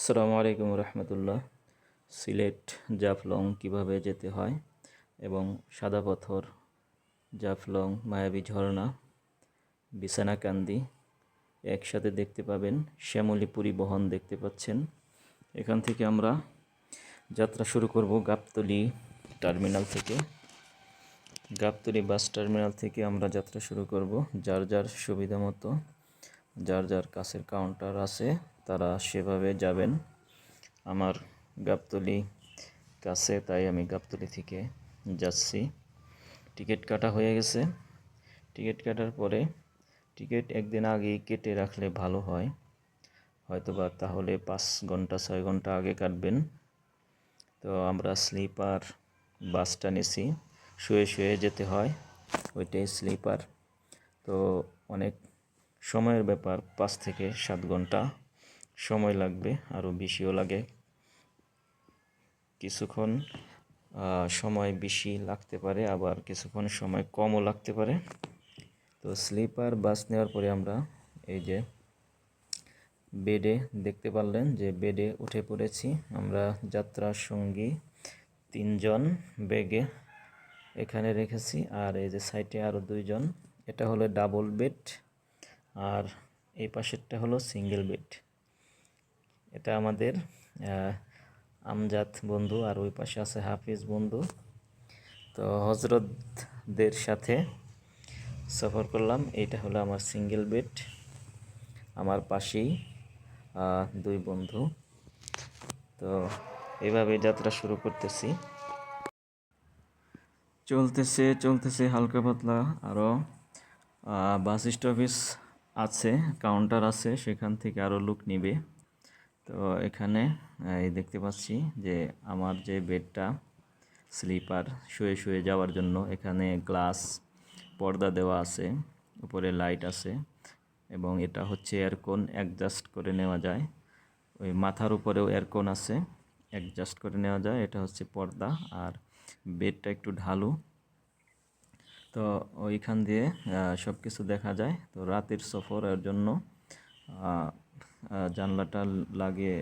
আসসালামু আলাইকুম রহমতুল্লাহ। সিলেট জাফলং কীভাবে যেতে হয় এবং সাদা পাথর জাফলং, মায়াবী ঝর্ণা, বিছানাকান্দি একসাথে দেখতে পাবেন শ্যামলী পরিবহন দেখতে পাচ্ছেন। এখান থেকে আমরা যাত্রা শুরু করব গাবতলি টার্মিনাল থেকে। গাবতলি বাস টার্মিনাল থেকে আমরা যাত্রা শুরু করব, যার যার সুবিধা মতো, যার যার কাছের কাউন্টার আছে। তারা সেভাবে যাবেন। আমার গাবতলি কাছে, তাই আমি গাবতলি থেকে যাচ্ছি। টিকিট কাটা হয়ে গেছে। টিকিট কাটার পরে টিকিট একদিন আগেই কেটে রাখলে ভালো হয়। হয়তোবা তাহলে পাঁচ ঘণ্টা, ছয় ঘণ্টা আগে কাটবেন। তো আমরা স্লিপার বাসটা নিছি। শুয়ে শুয়ে যেতে হয়, ওইটাই স্লিপার। তো অনেক সময়ের ব্যাপার, পাঁচ থেকে সাত ঘণ্টা। সময় লাগবে আরও বেশিও লাগে। কিছুক্ষণ সময় বেশি লাগতে পারে, আবার কিছুক্ষণ সময় কমও লাগতে পারে। তো স্লিপার, বাস নেওয়ার পরে আমরা এই যে বেডে দেখতে পারলেন যে বেডে উঠে পড়েছি। আমরা যাত্রার সঙ্গী তিনজন বেগে এখানে রেখেছি, আর এই যে সাইডে আরও দুইজন। এটা হলো ডাবল বেড, আর এই পাশেরটা হলো সিঙ্গেল বেড। এটা আমাদের আমজাদ বন্ধু আর ওই পাশে আছে হাফিজ বন্ধু। তো হজরতদের সাথে সফর করলাম। এটা হলো আমার সিঙ্গেল বেড, আমার পাশেই দুই বন্ধু। তো এইভাবে যাত্রা শুরু করতেছি। চলতেছে চলতেছে হালকা পাতলা আরও বাস স্টপেজ আছে, কাউন্টার আছে, সেখান থেকে আরও লুক নিবে। তো এখানে, এই দেখতে পাচ্ছি যে আমার যে বেডটা, স্লিপার, শুয়ে শুয়ে যাওয়ার জন্য এখানে গ্লাস, পর্দা দেওয়া আছে, উপরে লাইট আছে এবং এটা হচ্ছে এয়ারকন অ্যাডজাস্ট করে নেওয়া যায়। ওই মাথার উপরেও এয়ারকন আছে, অ্যাডজাস্ট করে নেওয়া যায়, এটা হচ্ছে পর্দা আর বেডটা একটু ঢালু। তো ওইখান দিয়ে সব কিছু দেখা যায়। তো রাতের সফরের জন্য জানলাটা লাগিয়ে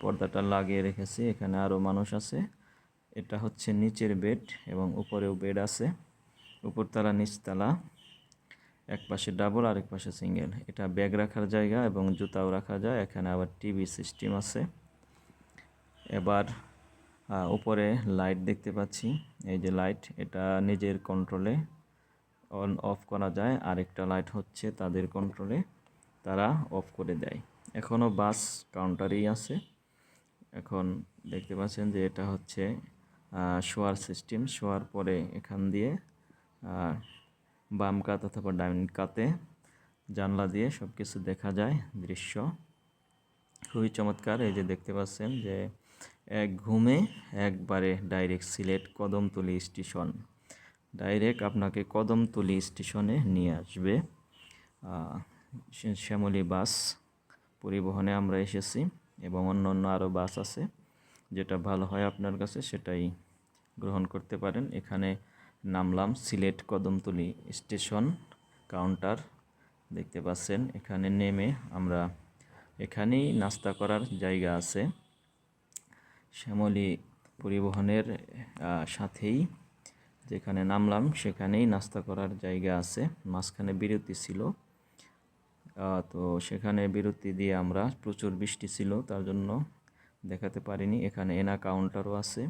পর্দাটা লাগিয়ে রেখেছি। এখানে আরও মানুষ আছে। এটা হচ্ছে নিচের বেড এবং উপরেও বেড আছে। উপরতলা, নিচতলা। এক পাশে ডাবল আর এক পাশে সিঙ্গেল। এটা ব্যাগ রাখার জায়গা এবং জুতাও রাখা যায়। এখানে আবার টিভি সিস্টেম আছে। এবার উপরে লাইট দেখতে পাচ্ছি। এই যে লাইট, এটা নিজের কন্ট্রোলে অন অফ করা যায়। আরেকটা লাইট হচ্ছে তাদের কন্ট্রোলে তারা অফ করে দেয়। এখনও বাস কাউন্টারেই আছে। এখন দেখতে পাচ্ছেন যে এটা হচ্ছে শোয়ার সিস্টেম। শোয়ার পরে এখান দিয়ে বাম কাত অথবা ডাইন কাতে জানলা দিয়ে সব কিছু দেখা যায় দৃশ্য। খুবই চমৎকার। এই যে দেখতে পাচ্ছেন যে এক ঘুমে একবারে direct Sylhet Kadamtali station. Direct আপনাকে কদমতলি স্টেশনে নিয়ে আসবে। শ্যামলী বাস পরিবহনে আমরা এসেছি এবং অন্য অন্য আরও বাস আছে। যেটা ভালো হয় আপনার কাছে সেটাই গ্রহণ করতে পারেন। এখানে নামলাম সিলেট কদমতলি স্টেশন কাউন্টার, দেখতে পাচ্ছেন এখানে নেমে আমরা এখানেই নাস্তা করার জায়গা আছে। শ্যামলী পরিবহনের সাথেই যেখানে নামলাম সেখানেই নাস্তা করার জায়গা আছে। মাঝখানে বিরতি ছিল। তো সেখানে বিরতি দিয়ে আমরা প্রচুর বৃষ্টি ছিল, তার জন্য দেখাতে পারিনি। এখানে এনা কাউন্টারও আছে।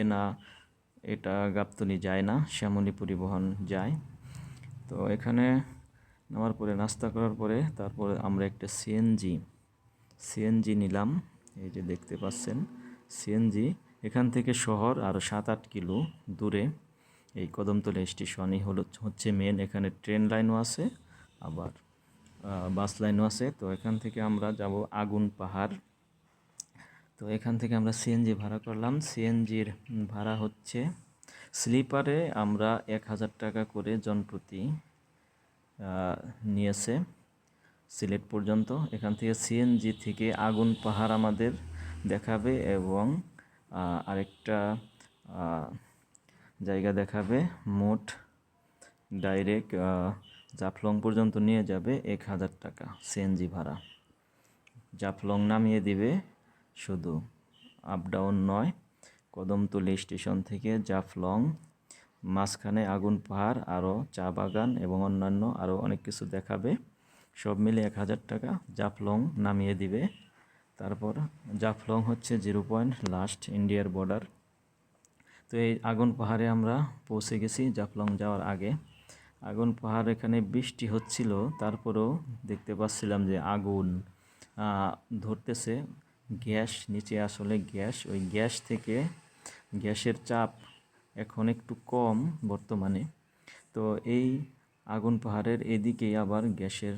এনা, এটা গাবতলি যায় না, শ্যামলী পরিবহন যায়। তো এখানে নামার পরে, নাস্তা করার পরে, তারপরে আমরা একটা সিএনজি সিএনজি নিলাম। এই যে দেখতে পাচ্ছেন সিএনজি এখান থেকে শহর আরও সাত আট কিলো দূরে। এই কদমতলা স্টেশনই হলো, হচ্ছে মেন এখানে ট্রেন লাইনও আছে, আবার বাস লাইনও আছে। তো এখান থেকে আমরা যাব আগুন পাহাড়। তো এখান থেকে আমরা সিএনজি ভাড়া করলাম। সিএনজির ভাড়া হচ্ছে স্লিপারে আমরা এক হাজার টাকা করে জনপ্রতি নিয়েছে সিলেট পর্যন্ত। এখান থেকে সিএনজি থেকে আগুন পাহাড় আমাদের দেখাবে এবং আরেকটা জায়গা দেখাবে। মোট ডাইরেক্ট জাফলং পর্যন্ত নিয়ে যাবে এক হাজার টাকা সিএনজি ভাড়া। জাফলং নামিয়ে দিবে শুধু আপ ডাউন নয়, কদমতলী স্টেশন থেকে জাফলং, মাঝখানে আগুন, পাহাড় আরও চা বাগান এবং অন্যান্য আরও অনেক কিছু দেখাবে। সব মিলে এক হাজার টাকা জাফলং নামিয়ে দিবে। তারপর জাফলং হচ্ছে জিরো পয়েন্ট লাস্ট ইন্ডিয়ার বর্ডার তো এই আগুন, পাহাড়ে আমরা পৌঁছে গেছি জাফলং যাওয়ার আগে। আগুন পাহাড় এখানে বৃষ্টি হচ্ছিল, তারপরেও দেখতে পাচ্ছিলাম যে আগুন ধরতেছে গ্যাস, নিচে আসলে গ্যাস, ওই গ্যাস থেকে গ্যাসের চাপ এখন একটু কম বর্তমানে। তো এই আগুন পাহাড়ের এদিকেই আবার গ্যাসের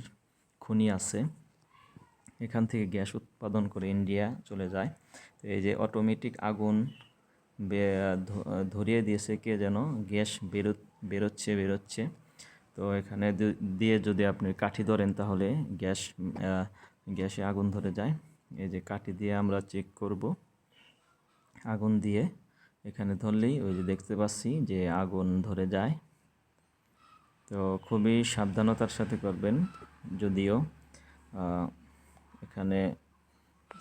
খনি আছে। এখান থেকে গ্যাস উৎপাদন করে ইন্ডিয়া চলে যায়। তো এই যে অটোমেটিক আগুন ধরিয়ে দিয়েছে কে যেন, গ্যাস বেরো, বেরোচ্ছে বেরোচ্ছে। তো এখানে দিয়ে যদি আপনি কাঠি ধরেন তাহলে গ্যাস গ্যাসে আগুন ধরে যায়। এই যে কাঠি দিয়ে আমরা চেক করব। আগুন দিয়ে এখানে ধরলেই ওই যে দেখতে পাচ্ছি যে আগুন ধরে যায়। তো খুবই সাবধানতার সাথে করবেন। যদিও এখানে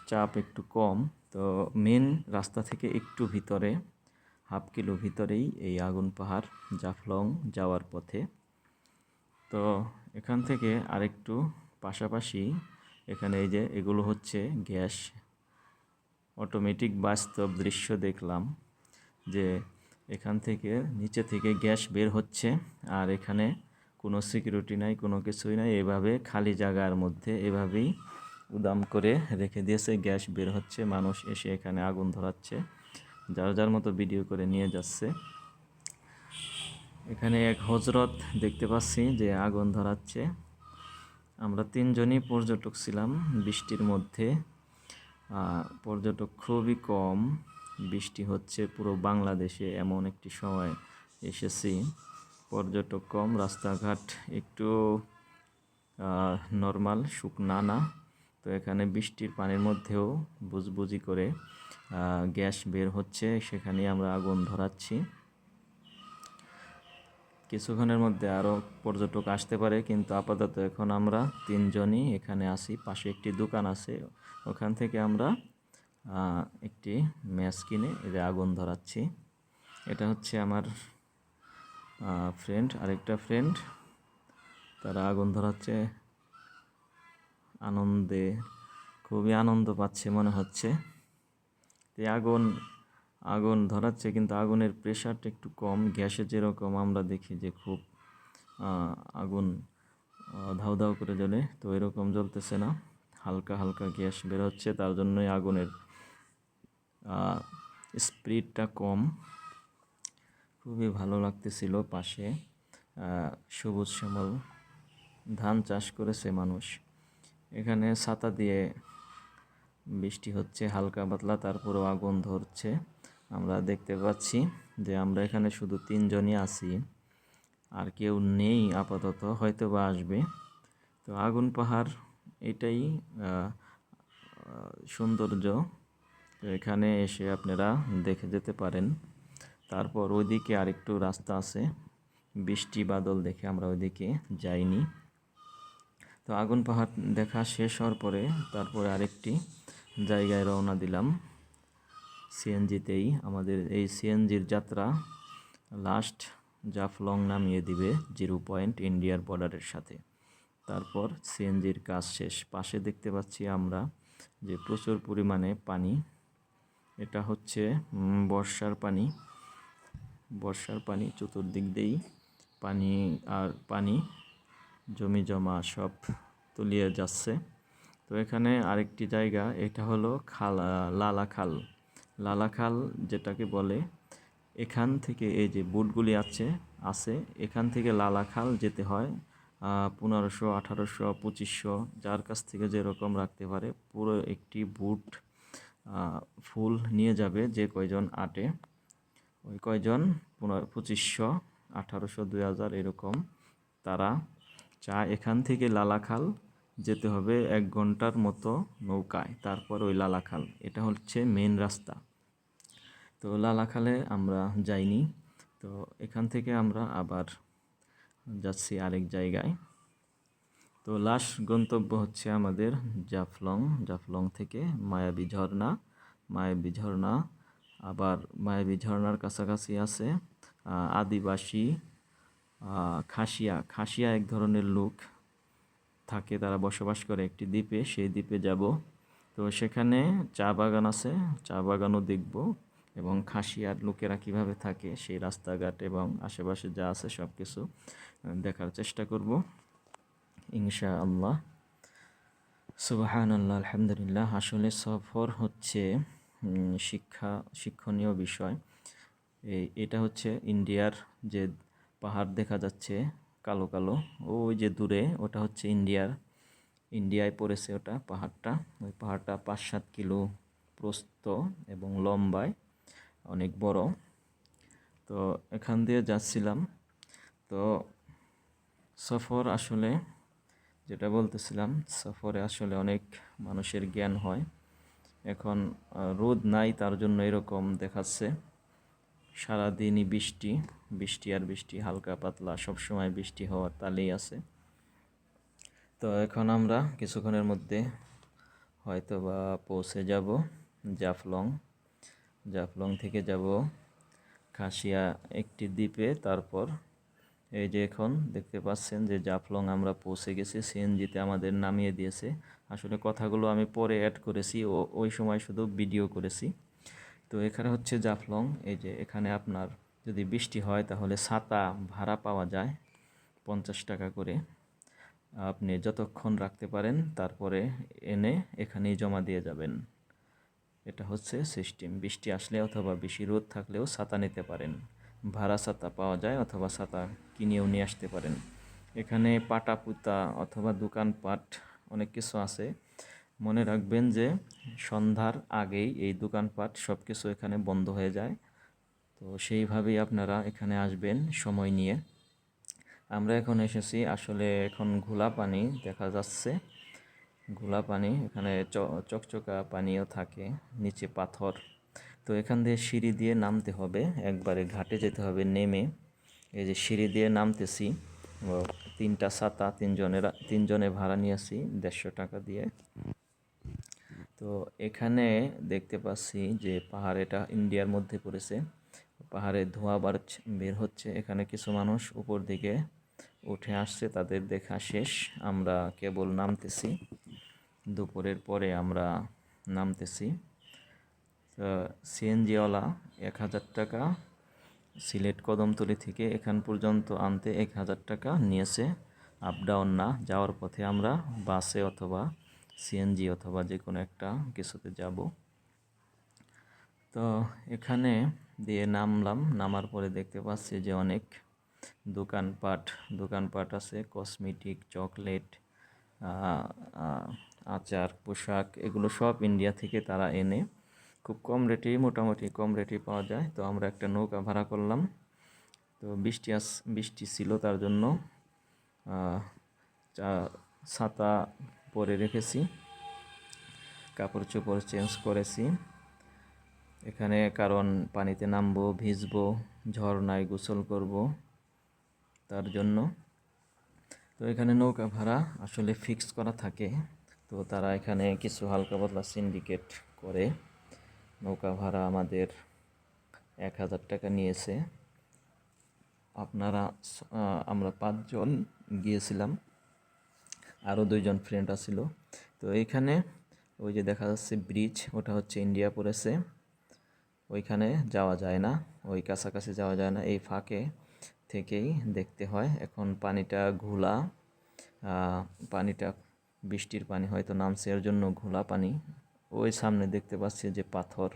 চাপ একটু কম। তো মেন রাস্তা থেকে একটু ভিতরে, হাফ কিলো ভিতরেই এই আগুন পাহাড় জাফলং যাওয়ার পথে। তো এখান থেকে আরেকটু পাশাপাশি এখানে এই যে এগুলো হচ্ছে গ্যাস অটোমেটিক বাস্তব দৃশ্য দেখলাম যে এখান থেকে নিচে থেকে গ্যাস বের হচ্ছে আর এখানে কোনো সিকিউরিটি নাই, কোনো কিছুই নাই। এভাবে খালি জায়গার মধ্যে এভাবেই উদাম করে রেখে দিয়েছে, গ্যাস বের হচ্ছে, মানুষ এসে এখানে আগুন ধরাচ্ছে, যার যার মতো ভিডিও করে নিয়ে যাচ্ছে। এখানে এক হজরত দেখতে পাচ্ছি যে আগুন ধরাচ্ছে। আমরা তিনজনই পর্যটক ছিলাম বৃষ্টির মধ্যে। পর্যটক খুবই কম। বৃষ্টি হচ্ছে পুরো বাংলাদেশে এমন একটি সময় এসেছি। পর্যটক কম, রাস্তাঘাট একটু নর্মাল শুকনা না। তো এখানে বৃষ্টির পানির মধ্যেও বুজবুজি করে গ্যাস বের হচ্ছে। সেখানে আমরা আগুন ধরাচ্ছি। কিছুক্ষণের মধ্যে আরও পর্যটক আসতে পারে, কিন্তু আপাতত এখন আমরা তিনজনই এখানে আসি পাশে একটি দোকান আছে, ওখান থেকে আমরা একটি ম্যাচ কিনে এতে আগুন ধরাচ্ছি। এটা হচ্ছে আমার ফ্রেন্ড আরেকটা ফ্রেন্ড তারা আগুন ধরাচ্ছে। আনন্দে, খুবই আনন্দ পাচ্ছে মনে হচ্ছে। এই আগুন আগুন ধরাচ্ছে, কিন্তু আগুনের প্রেশারটা একটু কম, গ্যাসে যেরকম আমরা দেখি যে খুব আগুন ধাউ ধাউ করে জ্বলে, তো এরকম জ্বলতেছে না। হালকা হালকা গ্যাস বেরোচ্ছে, তার জন্যই আগুনের স্পিডটা কম। খুবই ভালো লাগতেছিল পাশে সবুজ শ্যামল ধান চাষ করেছে মানুষ। এখানে ছাতা দিয়ে বৃষ্টি হচ্ছে, হালকা পাতলা, তারপরেও আগুন ধরছে। আমরা দেখতে পাচ্ছি যে আমরা এখানে শুধু তিনজনই আছি, আর কেউ নেই আপাতত হয়তো বা আসবে। তো আগুন পাহাড় এটাই সৌন্দর্য। তো এখানে এসে আপনারা দেখে যেতে পারেন। তারপর ওইদিকে আরেকটু রাস্তা আছে, বৃষ্টি বাদল দেখে আমরা ওইদিকে যাইনি। তো আগুন পাহাড় দেখা শেষ হওয়ার পরে তারপরে আরেকটি জায়গায় রওনা দিলাম। সিএনজিতেই আমাদের এই সিএনজির যাত্রা লাস্ট জাফলং নামিয়ে দিবে জিরো পয়েন্ট ইন্ডিয়ার বর্ডারের সাথে। তারপর সিএনজির কাজ শেষ। পাশে দেখতে পাচ্ছি আমরা যে প্রচুর পরিমাণে পানি, এটা হচ্ছে বর্ষার পানি। বর্ষার পানি চতুর্দিক দিয়েই পানি আর পানি, জমি জমা সব তলিয়ে যাচ্ছে। তো এখানে আরেকটি জায়গা, এটা হলো খাল লালা খাল। লালা খাল যেটাকে বলে, এখান থেকে এই যে বুটগুলি আছে আছে, এখান থেকে লালা খাল যেতে হয় পনেরোশো, আঠারোশো, পঁচিশশো, যার কাছ থেকে যেরকম রাখতে পারে, পুরো একটি বুট ফুল নিয়ে যাবে যে কয়জন আটে। ওই কয়জন? পনেরো, পঁচিশশো, আঠারোশো, দুই হাজার এরকম তারা চা এখান থেকে লালাখাল যেতে হবে এক ঘণ্টার মতো নৌকায়, তারপর ওই লালাখাল। এটা হচ্ছে মেন রাস্তা। তো লালাখালে আমরা যাইনি। তো এখান থেকে আমরা আবার যাচ্ছি আরেক জায়গায়। তো লাস্ট গন্তব্য হচ্ছে আমাদের জাফলং। জাফলং থেকে মায়াবী ঝর্ণা। মায়াবী ঝর্ণা আবার মায়াবী ঝর্ণার কাছাকাছি আছে আদিবাসী খাসিয়া। খাসিয়া এক ধরনের লোক। থাকে, তারা বসবাস করে একটি দ্বীপে, সেই দ্বীপে যাব। তো সেখানে চা বাগান আছে, চা বাগানও দেখব এবং খাসিয়ার লোকেরা কীভাবে থাকে, সেই রাস্তাঘাট এবং আশেপাশে যা আছে সব কিছু দেখার চেষ্টা করব। ইনশা আল্লাহ সুবাহান আল্লাহ আলহামদুলিল্লাহ। আসলে সফর হচ্ছে শিক্ষা, শিক্ষণীয় বিষয়। এই এটা হচ্ছে ইন্ডিয়ার যে পাহাড় দেখা যাচ্ছে কালো কালো। ওই যে দূরে, ওটা হচ্ছে ইন্ডিয়ার। ইন্ডিয়ায় পড়েছে ওটা পাহাড়টা। ওই পাহাড়টা পাঁচ সাত কিলো প্রস্থ এবং লম্বায় অনেক বড়। তো এখান দিয়ে যাচ্ছিলাম। তো সফর আসলে, যেটা বলতেছিলাম, সফরে আসলে অনেক মানুষের জ্ঞান হয়। এখন রোদ নাই, তার জন্য এরকম দেখাচ্ছে। সারাদিনই বৃষ্টি। বৃষ্টি আর বৃষ্টি, হালকা পাতলা, সবসময় বৃষ্টি হওয়ার তালেই আছে। তো এখন আমরা কিছুক্ষণের মধ্যে হয়তো বা পৌঁছে যাব জাফলং। জাফলং থেকে যাব খাসিয়া একটি দ্বীপে, তারপর এই যে এখন দেখতে পাচ্ছেন যে জাফলং আমরা পৌঁছে গেছি, সিএনজিতে আমাদের নামিয়ে দিয়েছে। আসলে কথাগুলো আমি পরে অ্যাড করেছি, ও, ওই সময় শুধু ভিডিও করেছি। তো এখানে হচ্ছে জাফলং, এই যে এখানে আপনার যদি বৃষ্টি হয় তাহলে ছাতা ভাড়া পাওয়া যায় পঞ্চাশ টাকা করে। আপনি যতক্ষণ রাখতে পারেন তারপরে এনে এখানেই জমা দিয়ে যাবেন। এটা হচ্ছে সিস্টেম। বৃষ্টি আসলে অথবা বেশি রোদ থাকলেও ছাতা নিতে পারেন। ভাড়া ছাতা পাওয়া যায় অথবা ছাতা কিনেও নিয়ে আসতে পারেন। এখানে পাটা পুতা অথবা দোকানপাট অনেক কিছু আছে। মনে রাখবেন যে সন্ধ্যার আগেই এই দোকানপাট সব কিছু এখানে বন্ধ হয়ে যায়। তো সেইভাবেই আপনারা এখানে আসবেন সময় নিয়ে। আমরা এখন এসেছি আসলে এখন ঘোলা পানি দেখা যাচ্ছে। ঘোলা পানি, এখানে চকচকা পানিও থাকে, নিচে পাথর। তো এখান দিয়ে সিঁড়ি দিয়ে নামতে হবে, একবারে ঘাটে যেতে হবে নেমে। এই যে সিঁড়ি দিয়ে নামতেছি তিনটা ছাতা, তিনজনের, তিনজনে ভাড়া নিয়েছি দেড়শো টাকা দিয়ে। তো এখানে দেখতে পাচ্ছি যে পাহাড় এটা ইন্ডিয়ার মধ্যে পড়েছে। পাহাড়ে ধোঁয়া বার বের হচ্ছে। এখানে কিছু মানুষ উপর দিকে উঠে আসছে, তাদের দেখা শেষ। আমরা কেবল নামতেছি। দুপুরের পরে আমরা নামতেছি। তো সিএনজিওয়ালা এক হাজার টাকা, সিলেট কদমতলি থেকে এখান পর্যন্ত আনতে এক হাজার টাকা নিয়েছে। আপ ডাউন না, যাওয়ার পথে আমরা বাসে অথবা সিএনজি অথবা যে কোনো একটা কিছুতে যাব। তো এখানে দিয়ে নামলাম। নামার পরে দেখতে পাচ্ছি যে অনেক দোকানপাট দোকানপাট আছে। কসমেটিক, চকলেট আচার, পোশাক এগুলো সব ইন্ডিয়া থেকে তারা এনে খুব কম রেটেই, মোটামুটি কম রেটেই পাওয়া যায়। তো আমরা একটা নৌকা ভাড়া করলাম। তো বৃষ্টি আস, বৃষ্টি ছিল তার জন্য চা, ছাতা পরে রেখেছি। কাপড় চোপড় চেঞ্জ করেছি। এখানে কারণ পানিতে নামবো, ভিজবো, ঝর্ণায় গোসল করব তার জন্য। তো এখানে নৌকা ভাড়া আসলে ফিক্স করা থাকে। তো তারা এখানে কিছু হালকা পাতলা সিন্ডিকেট করে নৌকা ভাড়া আমাদের এক হাজার টাকা নিয়েছে। আপনারা আমরা পাঁচজন গিয়েছিলাম, আরও দুইজন ফ্রেন্ড আছিল। তো এইখানে ওই যে দেখা যাচ্ছে ব্রিজ ওটা হচ্ছে ইন্ডিয়া পড়েছে। ওইখানে যাওয়া যায় না, ওই কাছাকাছি যাওয়া যায় না, এই ফাঁকে থেকেই দেখতে হয়। এখন পানিটা ঘোলা পানিটা বৃষ্টির পানি হয়তো নামছে, এর জন্য ঘোলা পানি। ওই সামনে দেখতে পাচ্ছি যে পাথর,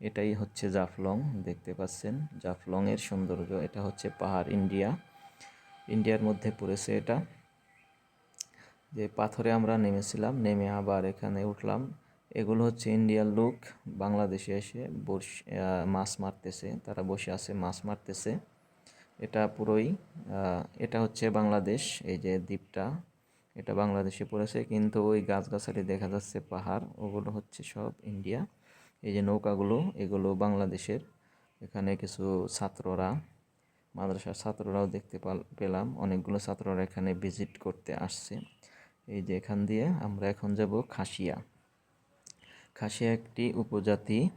এটাই হচ্ছে জাফলং, দেখতে পাচ্ছেন? জাফলংয়ের সৌন্দর্য, এটা হচ্ছে পাহাড় ইন্ডিয়া। ইন্ডিয়ার মধ্যে পড়েছে এটা। যে পাথরে আমরা নেমেছিলাম, নেমে আবার এখানে উঠলাম। এগুলো হচ্ছে ইন্ডিয়ার লোক বাংলাদেশে এসে বস মাছ মারতেছে, তারা বসে আছে, মাছ মারতেছে। এটা পুরোই এটা হচ্ছে বাংলাদেশ, এই যে দ্বীপটা, এটা বাংলাদেশে পড়েছে। কিন্তু ওই গাছগাছালি দেখা যাচ্ছে, পাহাড়, ওগুলো হচ্ছে সব ইন্ডিয়া এই যে নৌকাগুলো, এগুলো বাংলাদেশের। এখানে কিছু ছাত্ররা, মাদ্রাসার ছাত্ররাও দেখতে পাল- পেলাম। অনেকগুলো ছাত্ররা এখানে ভিজিট করতে আসছে। এই যে এখান দিয়ে আমরা এখন যাব খাসিয়া। খাসিয়া একটি উপজাতি।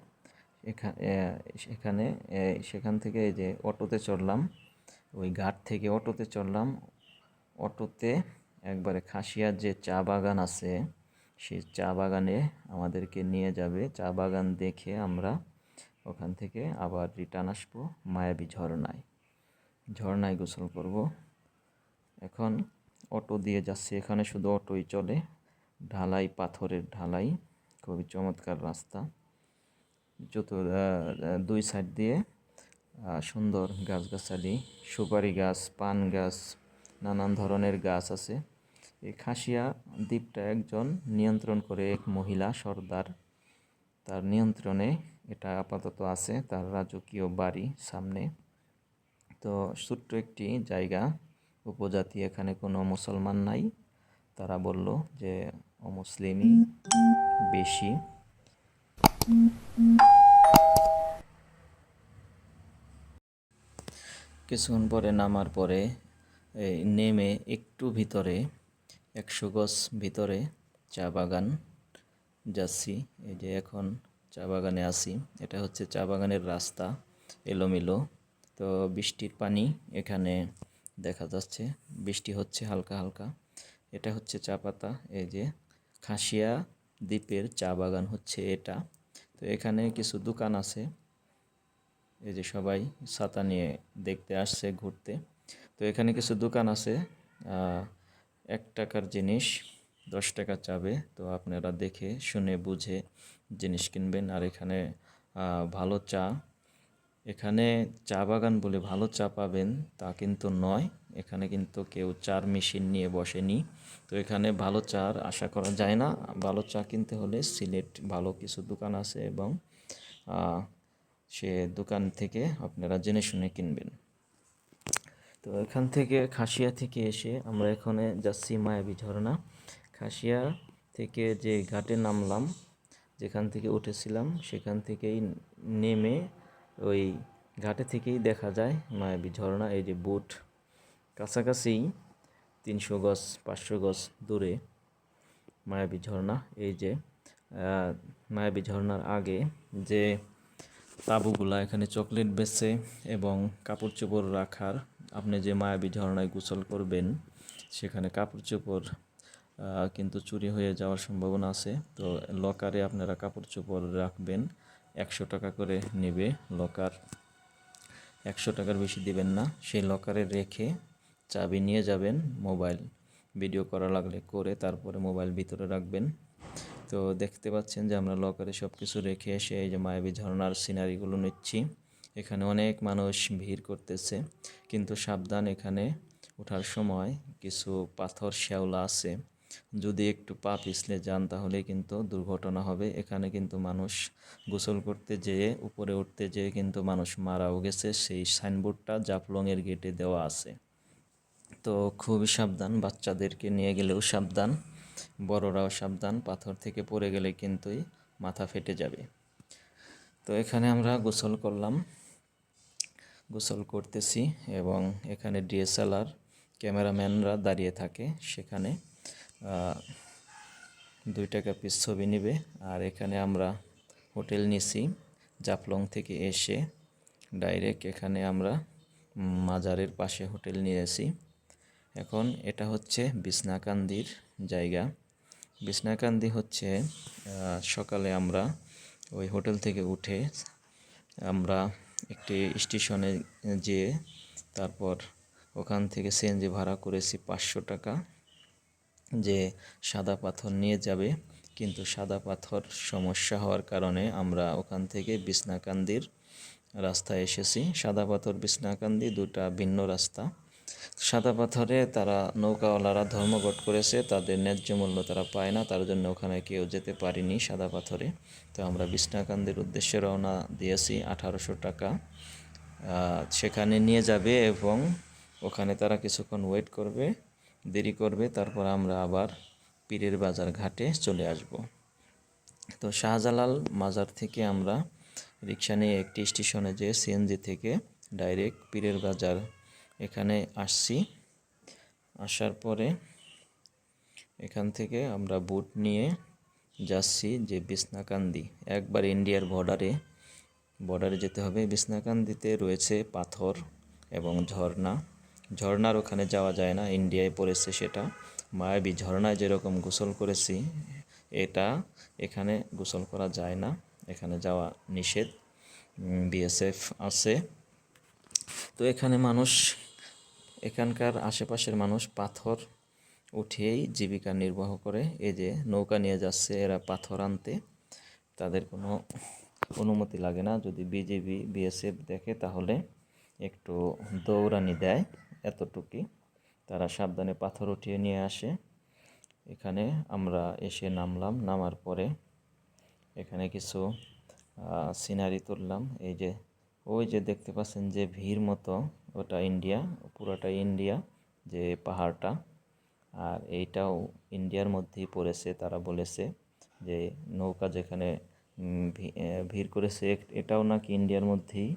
এখা- এ, সেখানে সেখান থেকে এই যে অটোতে চড়লাম ওই ঘাট থেকে অটোতে চড়লাম। অটোতে একবারে খাসিয়ার যে চা বাগান আছে সেই চা বাগানে আমাদেরকে নিয়ে যাবে। চা বাগান দেখে আমরা ওখান থেকে আবার রিটার্ন আসব মায়াবী ঝর্ণায়। ঝর্ণায় গোসল করব। এখন অটো দিয়ে যাচ্ছি। এখানে শুধু অটোই চলে। ঢালাই পাথরের ঢালাই। খুবই চমৎকার রাস্তা। আহ, দুই সাইড দিয়ে সুন্দর গাছগাছালি সুপারি গাছ পান গাছ নানান ধরনের গাছ আছে। এই খাসিয়া দ্বীপটা একজন নিয়ন্ত্রণ করে এক মহিলা সর্দার। তার নিয়ন্ত্রণে এটা আপাতত আছে তার রাজকীয় বাড়ি সামনে। তো ছোট্ট একটি জায়গা উপজাতি এখানে কোনো মুসলমান নাই। তারা বলল যে অমুসলিমই বেশি। কিছুক্ষণ পরে নামার পরে নেমে একটু ভিতরে, একশো গজ ভিতরে চা বাগান যাচ্ছি। এই যে এখন চা বাগানে আছি। এটা হচ্ছে চা বাগানের রাস্তা, এলোমেলো। তো বৃষ্টির পানি এখানে দেখা যাচ্ছে। বৃষ্টি হচ্ছে হালকা হালকা। এটা হচ্ছে চা পাতা, এই যে খাসিয়া দ্বীপের চা বাগান হচ্ছে এটা। তো এখানে কিছু দোকান আছে, এই যে সবাই ছাতা নিয়ে দেখতে আসছে ঘুরতে। তো এখানে কিছু দোকান আছে এক টাকার জিনিস, দশ টাকা চাবে, তো আপনারা দেখে শুনে বুঝে জিনিস কিনবেন। আর এখানে ভালো চা, এখানে চা বাগান বলে ভালো চা পাবেন তা কিন্তু নয়। এখানে কিন্তু কেউ চার মেশিন নিয়ে বসেনি। তো এখানে ভালো চার আশা করা যায় না। ভালো চা কিনতে হলে সিলেট ভালো কিছু দোকান আছে এবং সে দোকান থেকে আপনারা জেনে শুনে কিনবেন। তো এখান থেকে খাসিয়া থেকে এসে আমরা এখানে যাচ্ছি মায়াবী ঝর্ণা। খাসিয়া থেকে যে ঘাটে নামলাম, যেখান থেকে উঠেছিলাম, সেখান থেকেই নেমে ওই ঘাটে থেকেই দেখা যায় মায়াবী ঝর্ণা। এই যে বোট কাছাকাছি তিনশো গজ, পাঁচশো গজ দূরে মায়াবী ঝর্ণা। এই যে মায়াবী ঝর্ণার আগে যে তাঁবুগুলা এখানে চকলেট বেচে এবং কাপড় চোপড় রাখার, আপনি যে মায়াবী ঝর্ণায় গোসল করবেন, সেখানে কাপড় চোপড় কিন্তু চুরি হয়ে যাওয়ার সম্ভাবনা আছে। তো লকারে আপনারা কাপড় চোপড় রাখবেন, একশো টাকা করে নেবে লকার। একশো টাকার বেশি দিবেন না। সেই লকারে রেখে চাবি নিয়ে যাবেন, মোবাইল ভিডিও করা লাগলে করে তারপরে মোবাইল ভিতরে রাখবেন। তো দেখতে পাচ্ছেন যে আমরা লকারে সব কিছু রেখে এসে এই যে মায়াবী ঝর্ণার সিনারিগুলো নিচ্ছি। এখানে অনেক মানুষ ভিড় করতেছে, কিন্তু সাবধান এখানে ওঠার সময় কিছু পাথর, শ্যাওলা আছে। যদি একটু পা পিছলে যান তাহলে কিন্তু দুর্ঘটনা হবে। এখানে কিন্তু মানুষ গোসল করতে যেয়ে, উপরে উঠতে যেয়ে কিন্তু মানুষ মারাও গেছে। সেই সাইনবোর্ডটা জাফলংয়ের গেটে দেওয়া আছে। তো খুবই সাবধান, বাচ্চাদেরকে নিয়ে গেলেও সাবধান, বড়রাও সাবধান, পাথর থেকে পড়ে গেলে কিন্তুই মাথা ফেটে যাবে। তো এখানে আমরা গোসল করলাম, গোসল করতেছি এবং এখানে ডিএসএলআর ক্যামেরাম্যানরা দাঁড়িয়ে থাকে সেখানে। দুই টাকা পিস ছবি নেবে আর এখানে আমরা হোটেল নিছি, জাফলং থেকে এসে ডাইরেক্ট এখানে আমরা মাজারের পাশে হোটেল নিয়েছি এখন এটা হচ্ছে বিছনাকান্দির জায়গা। বিছনাকান্দি হচ্ছে সকালে আমরা ওই হোটেল থেকে উঠে আমরা একটি স্টেশনে যেয়ে তারপর ওখান থেকে সিএনজি ভাড়া করেছি পাঁচশো টাকা। যে সাদা পাথর নিয়ে যাবে, কিন্তু সাদা পাথর সমস্যা হওয়ার কারণে আমরা ওখান থেকে বিছনাকান্দির রাস্তায় এসেছি। সাদা পাথর, বিছনাকান্দি দুটা ভিন্ন রাস্তা। সাদা পাথরে তারা নৌকাওয়ালারা ধর্মঘট করেছে, তাদের ন্যায্য মূল্য তারা পায় না, তার জন্য ওখানে কেউ যেতে পারিনি সাদা পাথরে। তো আমরা বিছনাকান্দির উদ্দেশ্যে রওনা দিয়েছি আঠারোশো টাকা। সেখানে নিয়ে যাবে এবং ওখানে তারা কিছুক্ষণ ওয়েট করবে, দেরি করবে, তারপর আমরা আবার পীরের বাজার ঘাটে চলে আসব। তো শাহজালাল মাজার থেকে আমরা রিক্সা নিয়ে একটি স্টেশনে যেয়ে সিএনজি থেকে ডাইরেক্ট পীরের বাজার এখানে আসছি। আসার পরে এখান থেকে আমরা বুট নিয়ে যাচ্ছি যে বিছনাকান্দি একবার ইন্ডিয়ার বর্ডারে বর্ডারে যেতে হবে। বিছনাকান্দিতে রয়েছে পাথর এবং ঝর্ণা। ঝর্ণার ওখানে যাওয়া যায় না, ইন্ডিয়ায় পড়েছে সেটা। মায়াবী ঝর্ণায় যেরকম গোসল করেছি, এটা এখানে গোসল করা যায় না। এখানে যাওয়া নিষেধ বিএসএফ আছে। তো এখানে মানুষ এখানকার আশেপাশের মানুষ পাথর উঠিয়েই জীবিকা নির্বাহ করে। এই যে নৌকা নিয়ে যাচ্ছে এরা পাথর আনতে, তাদের কোনো অনুমতি লাগে না। যদি বিজেপি, বিএসএফ দেখে তাহলে একটু দৌড়ানি দেয় এতটুকুই। তারা সাবধানে পাথর উঠিয়ে নিয়ে আসে। এখানে আমরা এসে নামলাম, নামার পরে এখানে কিছু সিনারি তুললাম। এই যে ওই যে দেখতে পাচ্ছেন যে ভিড় মতো, ওটা ইন্ডিয়া, পুরোটা ইন্ডিয়া যে পাহাড়টা। আর এইটাও ইন্ডিয়ার মধ্যেই পড়েছে, তারা বলেছে যে নৌকা যেখানে ভিড় করেছে এটাও নাকি ইন্ডিয়ার মধ্যেই